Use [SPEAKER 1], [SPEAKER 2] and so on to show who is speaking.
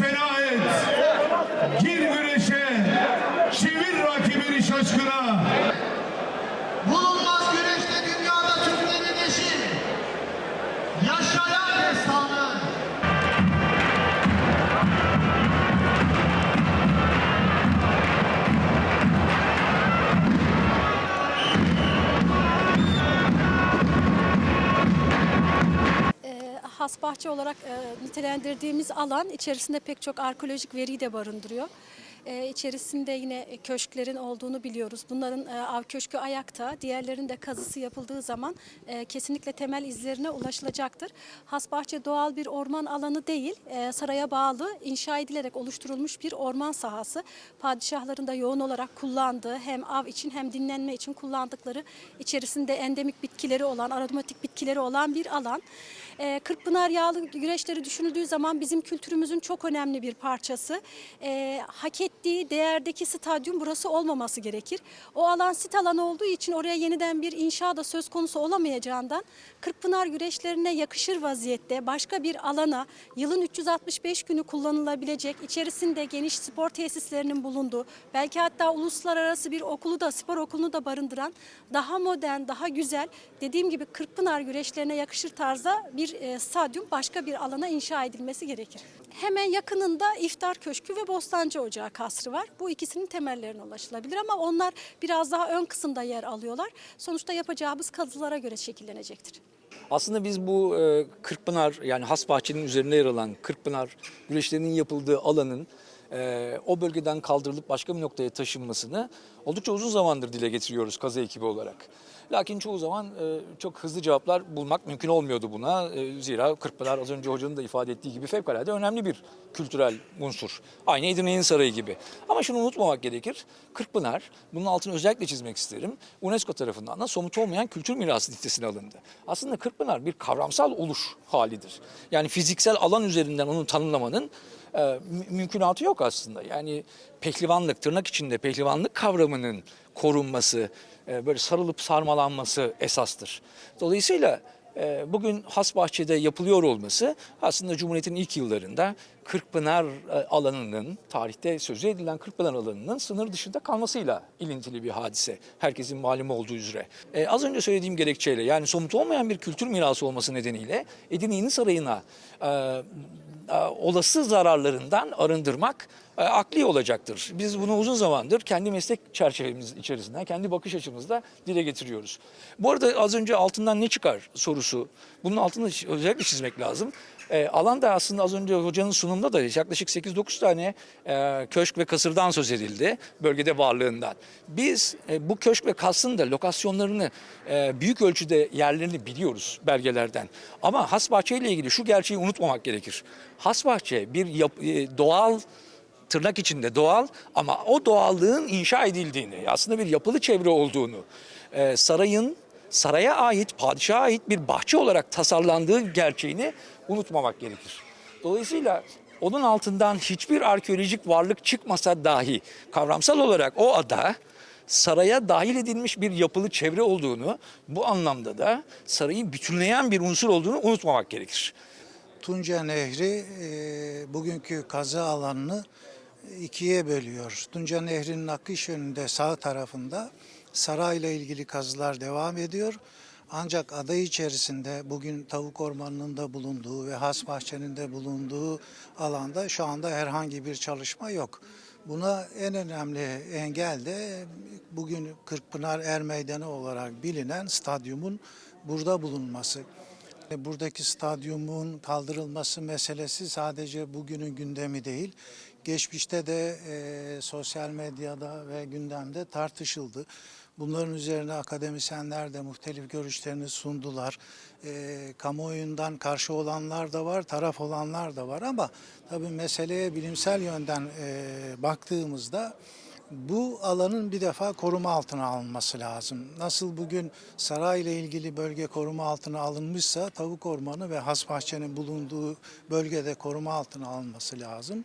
[SPEAKER 1] fena et. Gir güneşe, çevir rakibini şaşkına.
[SPEAKER 2] Bulunmaz güreşte dünyada Türklerin eşi. Yaşayan destanı.
[SPEAKER 3] Has bahçe olarak e, nitelendirdiğimiz alan içerisinde pek çok arkeolojik veriyi de barındırıyor. E, içerisinde yine köşklerin olduğunu biliyoruz. Bunların e, av köşkü ayakta, diğerlerinin de kazısı yapıldığı zaman e, kesinlikle temel izlerine ulaşılacaktır. Has bahçe doğal bir orman alanı değil, e, saraya bağlı inşa edilerek oluşturulmuş bir orman sahası. Padişahların da yoğun olarak kullandığı hem av için hem dinlenme için kullandıkları içerisinde endemik bitkileri olan, aromatik bitkileri olan bir alan. Ee, Kırkpınar yağlı güreşleri düşünüldüğü zaman bizim kültürümüzün çok önemli bir parçası. Ee, hak ettiği değerdeki stadyum burası olmaması gerekir. O alan sit alanı olduğu için oraya yeniden bir inşa da söz konusu olamayacağından Kırkpınar güreşlerine yakışır vaziyette başka bir alana yılın 365 günü kullanılabilecek içerisinde geniş spor tesislerinin bulunduğu belki hatta uluslararası bir okulu da spor okulunu da barındıran daha modern, daha güzel dediğim gibi Kırkpınar güreşlerine yakışır tarzda bir e, stadyum başka bir alana inşa edilmesi gerekir. Hemen yakınında İftar Köşkü ve Bostancı Ocağı kasrı var. Bu ikisinin temellerine ulaşılabilir ama onlar biraz daha ön kısımda yer alıyorlar. Sonuçta yapacağımız kazılara göre şekillenecektir.
[SPEAKER 4] Aslında biz bu e, Kırkpınar yani Hasbahçe'nin üzerinde yer alan Kırkpınar güreşlerinin yapıldığı alanın e, o bölgeden kaldırılıp başka bir noktaya taşınmasını oldukça uzun zamandır dile getiriyoruz kazı ekibi olarak. Lakin çoğu zaman e, çok hızlı cevaplar bulmak mümkün olmuyordu buna. E, zira Kırkpınar az önce hocanın da ifade ettiği gibi fevkalade önemli bir kültürel unsur. Aynı Edirne'nin sarayı gibi. Ama şunu unutmamak gerekir. Kırkpınar, bunun altını özellikle çizmek isterim. UNESCO tarafından da somut olmayan kültür mirası listesine alındı. Aslında Kırkpınar bir kavramsal oluş halidir. Yani fiziksel alan üzerinden onu tanımlamanın e, mü- mümkünatı yok aslında. Yani pehlivanlık, tırnak içinde pehlivanlık kavramının korunması, e, böyle sarılıp sarmalanması esastır. Dolayısıyla e, bugün Hasbahçe'de yapılıyor olması aslında Cumhuriyet'in ilk yıllarında Kırkpınar e, alanının, tarihte sözü edilen Kırkpınar alanının sınır dışında kalmasıyla ilintili bir hadise. Herkesin malumu olduğu üzere. E, az önce söylediğim gerekçeyle yani somut olmayan bir kültür mirası olması nedeniyle Edirne'nin sarayına e, olası zararlarından arındırmak e, akli olacaktır. Biz bunu uzun zamandır kendi meslek çerçevemiz içerisinden, kendi bakış açımızda dile getiriyoruz. Bu arada az önce altından ne çıkar sorusu, bunun altını özellikle çizmek lazım. E, alan da aslında az önce hocanın sunumunda da yaklaşık 8-9 tane e, köşk ve kasırdan söz edildi bölgede varlığından. Biz e, bu köşk ve kasrın da lokasyonlarını e, büyük ölçüde yerlerini biliyoruz belgelerden. Ama Hasbahçe ile ilgili şu gerçeği unutmamak gerekir. Hasbahçe bir yap- e, doğal tırnak içinde doğal ama o doğallığın inşa edildiğini, aslında bir yapılı çevre olduğunu, e, sarayın saraya ait, padişaha ait bir bahçe olarak tasarlandığı gerçeğini unutmamak gerekir. Dolayısıyla onun altından hiçbir arkeolojik varlık çıkmasa dahi kavramsal olarak o ada saraya dahil edilmiş bir yapılı çevre olduğunu, bu anlamda da sarayı bütünleyen bir unsur olduğunu unutmamak gerekir.
[SPEAKER 5] Tunca Nehri e, bugünkü kazı alanını ikiye bölüyor. Tunca Nehri'nin akış yönünde sağ tarafında sarayla ilgili kazılar devam ediyor. Ancak ada içerisinde bugün tavuk ormanının da bulunduğu ve has bahçenin de bulunduğu alanda şu anda herhangi bir çalışma yok. Buna en önemli engel de bugün Kırkpınar Er Meydanı olarak bilinen stadyumun burada bulunması. Buradaki stadyumun kaldırılması meselesi sadece bugünün gündemi değil. Geçmişte de e, sosyal medyada ve gündemde tartışıldı. Bunların üzerine akademisyenler de muhtelif görüşlerini sundular. E, kamuoyundan karşı olanlar da var, taraf olanlar da var ama tabii meseleye bilimsel yönden e, baktığımızda bu alanın bir defa koruma altına alınması lazım. Nasıl bugün sarayla ilgili bölge koruma altına alınmışsa tavuk ormanı ve has bahçenin bulunduğu bölgede koruma altına alınması lazım.